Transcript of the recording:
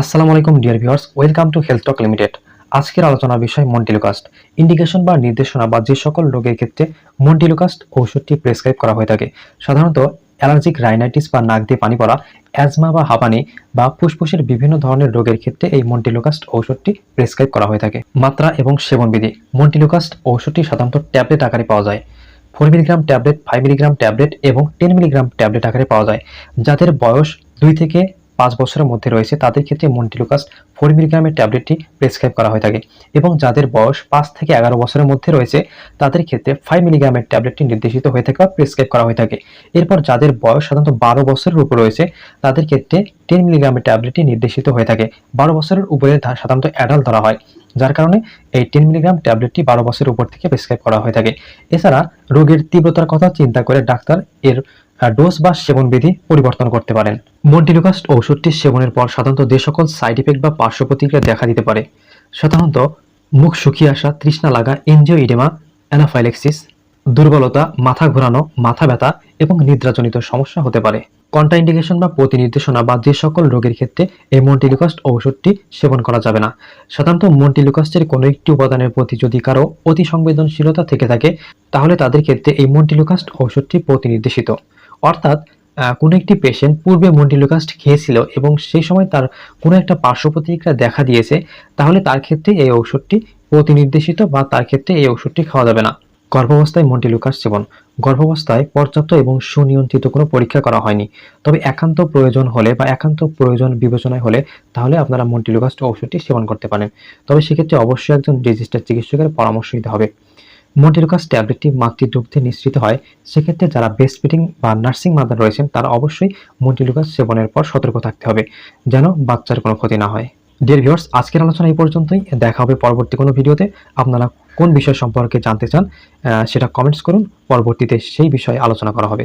আসসালামু আলাইকুম, dear viewers. Welcome to Health Talk Limited. আজকের আলোচনার বিষয় মন্টিলুকাস্ট। ইন্ডিকেশন বা নির্দেশনা বা যে সকল রোগের ক্ষেত্রে মন্টিলুকাস্ট ঔষধটি প্রেসক্রাইব করা হয়ে থাকে। সাধারণত অ্যালার্জিক রাইনাইটিস বা নাক দিয়ে পানি পড়া, অ্যাজমা বা হাঁপানি বা ফুসফুসের বিভিন্ন ধরনের রোগের ক্ষেত্রে এই মন্টিলুকাস্ট ঔষধটি প্রেসক্রাইব করা হয়ে থাকে। মাত্রা এবং সেবনবিধি। মন্টিলুকাস্ট ঔষধটি সাধারণত ট্যাবলেট আকারে পাওয়া যায়। Four milligram tablet, five milligram tablet এবং টেন মিলিগ্রাম ট্যাবলেট আকারে পাওয়া যায়। যাদের বয়স দুই থেকে পাঁচ বছরের মধ্যে রয়েছে, তাদের ক্ষেত্রে মন্টিলুকাস ফোর মিলিগ্রামের ট্যাবলেটটি প্রেসক্রাইব করা হয়ে থাকে এবং যাদের বয়স পাঁচ থেকে এগারো বছরের মধ্যে রয়েছে, তাদের ক্ষেত্রে ফাইভ মিলিগ্রামের ট্যাবলেটটি নির্দেশিত হয়ে থাকে বা প্রেসক্রাইব করা হয়ে থাকে। এরপর যাদের বয়স সাধারণত বারো বছরের উপর রয়েছে, তাদের ক্ষেত্রে টেন মিলিগ্রামের ট্যাবলেটটি নির্দেশিত হয়ে থাকে। বারো বছরের উপরে সাধারণত অ্যাডাল্ট ধরা হয়, যার কারণে এই টেন মিলিগ্রাম ট্যাবলেটটি বারো বছরের উপর থেকে প্রেসক্রাইব করা হয়ে থাকে। এছাড়া রোগের তীব্রতার কথা চিন্তা করে ডাক্তার এর ডোজ বা সেবন বিধি পরিবর্তন করতে পারেন। মন্টিলুকাস্ট ঔষধটি সেবনের পর সাধারণত যে সকল সাইড ইফেক্ট বা পার্শ্ব প্রতিক্রিয়া দেখা দিতে পারে। সাধারণত মুখ শুকিয়ে আসা, তৃষ্ণা লাগা, এনজিও ইডেমা, অ্যানাফাইলেক্সিস, দুর্বলতা, মাথা ঘোরানো, মাথা ব্যথা এবং নিদ্রাজনিত সমস্যা হতে পারে। কন্ট্রাইন্ডিকেশন বা প্রতিনির্দেশনা বা যে সকল রোগের ক্ষেত্রে এই মন্টিলুকাস্ট ঔষধটি সেবন করা যাবে না। সাধারণত মন্টিলুকাস্টের কোনো একটি উপাদানের প্রতি যদি কারও অতি সংবেদনশীলতা থেকে থাকে, তাহলে তাদের ক্ষেত্রে এই মন্টিলুকাস্ট ঔষধটি প্রতিনির্দেশিত। অর্থাৎ কোনো একটি পেশেন্ট পূর্বে মন্টিলুকাস্ট খেয়েছিল এবং সেই সময় তার কোনো একটা পার্শ্ব প্রতিক্রিয়া দেখা দিয়েছে, তাহলে তার ক্ষেত্রে এই ঔষধটি প্রতিনির্দেশিত বা তার ক্ষেত্রে এই ওষুধটি খাওয়া যাবে না। গর্ভাবস্থায় মন্টিলুকাস সেবন। গর্ভাবস্থায় পর্যাপ্ত এবং সুনিয়ন্ত্রিত কোনো পরীক্ষা করা হয়নি। তবে একান্ত প্রয়োজন হলে বা একান্ত প্রয়োজন বিবেচনায় হলে তাহলে আপনারা মন্টিলুকাস্ট ওষুধটি সেবন করতে পারেন। তবে সেক্ষেত্রে অবশ্যই একজন রেজিস্টার চিকিৎসকের পরামর্শ নিতে হবে। মন্টিলুকাস ট্যাবলেটটি মাতৃদুগ্ধে নিশ্চিত হয়, সেক্ষেত্রে যারা বেস্ট ফিডিং বা নার্সিং মাদার রয়েছেন, তারা অবশ্যই মন্টিলুকাস সেবনের পর সতর্ক থাকতে হবে, যেন বাচ্চার কোনো ক্ষতি না হয়। ডিয়ার ভিউয়ার্স আজকের আলোচনা এই পর্যন্তই। দেখা হবে পরবর্তী কোনো ভিডিওতে। আপনারা কোন বিষয় সম্পর্কে জানতে চান সেটা কমেন্টস করুন। পরবর্তীতে সেই বিষয়ে আলোচনা করা হবে।